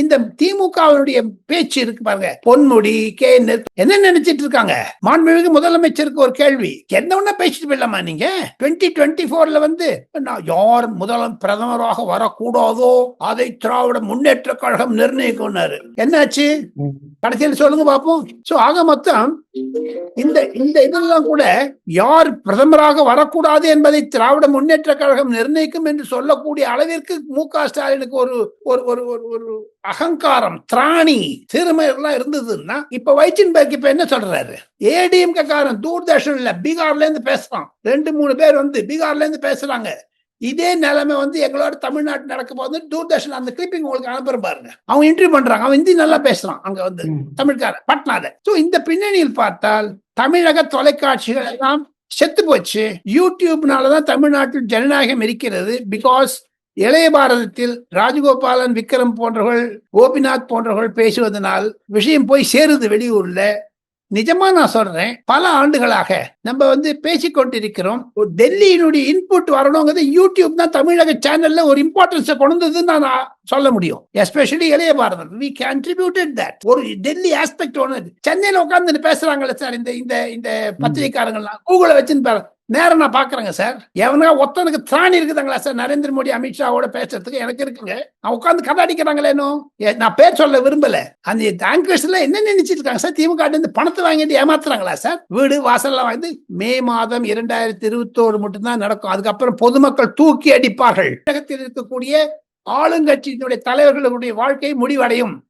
இந்த திமுகவினுடைய பேச்சு இருக்கு பாருங்க. பொன்முடி கே என்ன நினைச்சிட்டு இருக்காங்க? மாண்புமிகு முதலமைச்சருக்கு ஒரு கேள்வி. என்ன ஒண்ணா பேசிட்டு போயிடலாமா நீங்க? டுவெண்ட்டி டுவெண்ட்டி போர்ல வந்து நான் யார் முதலம் பிரதமராக வரக்கூடாதோ அதை திராவிட முன்னேற்ற கழகம் நிர்ணயிக்கும்னாரு. என்னாச்சு? கடைசியில் சொல்லுங்க பாப்போம். சோ ஆக மொத்தம் இந்த இந்த இதெல்லாம் கூட யார் பிரதமராக வரக்கூடாது என்பதை திராவிட முன்னேற்ற கழகம் நிர்ணயிக்கும் என்று சொல்லக்கூடிய அளவிற்கு மு க ஸ்டாலினுக்கு ஒரு ஒரு ஒரு ஒரு ஒரு அகங்காரம் திராணி சிறுமை எல்லாம் இருந்ததுன்னா இப்ப வைச்சின்பர்க் இப்ப என்ன சொல்றாரு? ஏடிஎம்கே காரன் தூர்தர்ஷன்ல பீகார்ல இருந்து பேசுறான். ரெண்டு மூணு பேர் வந்து பீகார்ல இருந்து பேசுறாங்க. இதே நிலைமை வந்து எங்களோட தமிழ்நாட்டு நடக்க போது தூர்தர்ஷன் அந்த கிளிப்பிங் உங்களுக்கு அனுப்புற பாருங்க. அவன் இன்டர்வியூ பண்றாங்க அவன் ஹிந்தி நல்லா பேசுறான் அங்க வந்து தமிழ்காரன் பட்னால. சோ இந்த பின்னணியில் பார்த்தால் தமிழக தொலைக்காட்சிகள் எல்லாம் செத்து போச்சு. யூடியூப்னாலதான் தமிழ்நாட்டில் ஜனநாயகம் இருக்கிறது பிகாஸ் இளைய பாரதத்தில் ராஜகோபாலன் விக்ரம் போன்றவர்கள் கோபிநாத் போன்றவர்கள் பேசுவதனால் விஷயம் போய் சேருது வெளியூர்ல. நிஜமா நான் சொல்றேன் பல ஆண்டுகளாக நம்ம வந்து பேசிக்கொண்டிருக்கிறோம் டெல்லியினுடைய இன்புட் வரணுங்கிறது யூடியூப் தான் தமிழக சேனல்ல ஒரு இம்பார்ட்டன்ஸை கொண்டதுன்னு நான் சொல்ல முடியும். எஸ்பெஷலி இளைய பாரதம் வி கண்ட்ரிபியூட்டட் தட் ஒரு டெல்லி ஆஸ்பெக்ட் ஒன்று சென்னையில உட்கார்ந்து பேசுறாங்கல்ல சார் இந்த இந்த இந்த பத்திரிகைக்காரங்கள்லாம். கூகுளை வச்சுன்னு நேரம் நான் பாக்குறேங்க சார். எவனா ஒத்தனுக்கு திராணி இருக்குதாங்களா சார்? நரேந்திர மோடி அமித்ஷாவோட பேசுறதுக்கு எனக்கு இருக்குங்க. நான் உட்காந்து கதை அடிக்கிறாங்களேனோ ஏ, நான் பேர் சொல்ல விரும்பல. அந்த ஆங்கர்ஸ் என்ன நினைச்சிட்டு இருக்காங்க சார்? திமுக இருந்து பணத்தை வாங்கிட்டு ஏமாத்துறாங்களா சார்? வீடு வாசல்லாம் வாங்கி மே மாதம் இரண்டாயிரத்தி இருபத்தோரு மட்டும்தான் நடக்கும். அதுக்கப்புறம் பொதுமக்கள் தூக்கி அடிப்பார்கள். இருக்கக்கூடிய ஆளுங்கட்சியினுடைய தலைவர்களுடைய வாழ்க்கை முடிவடையும்.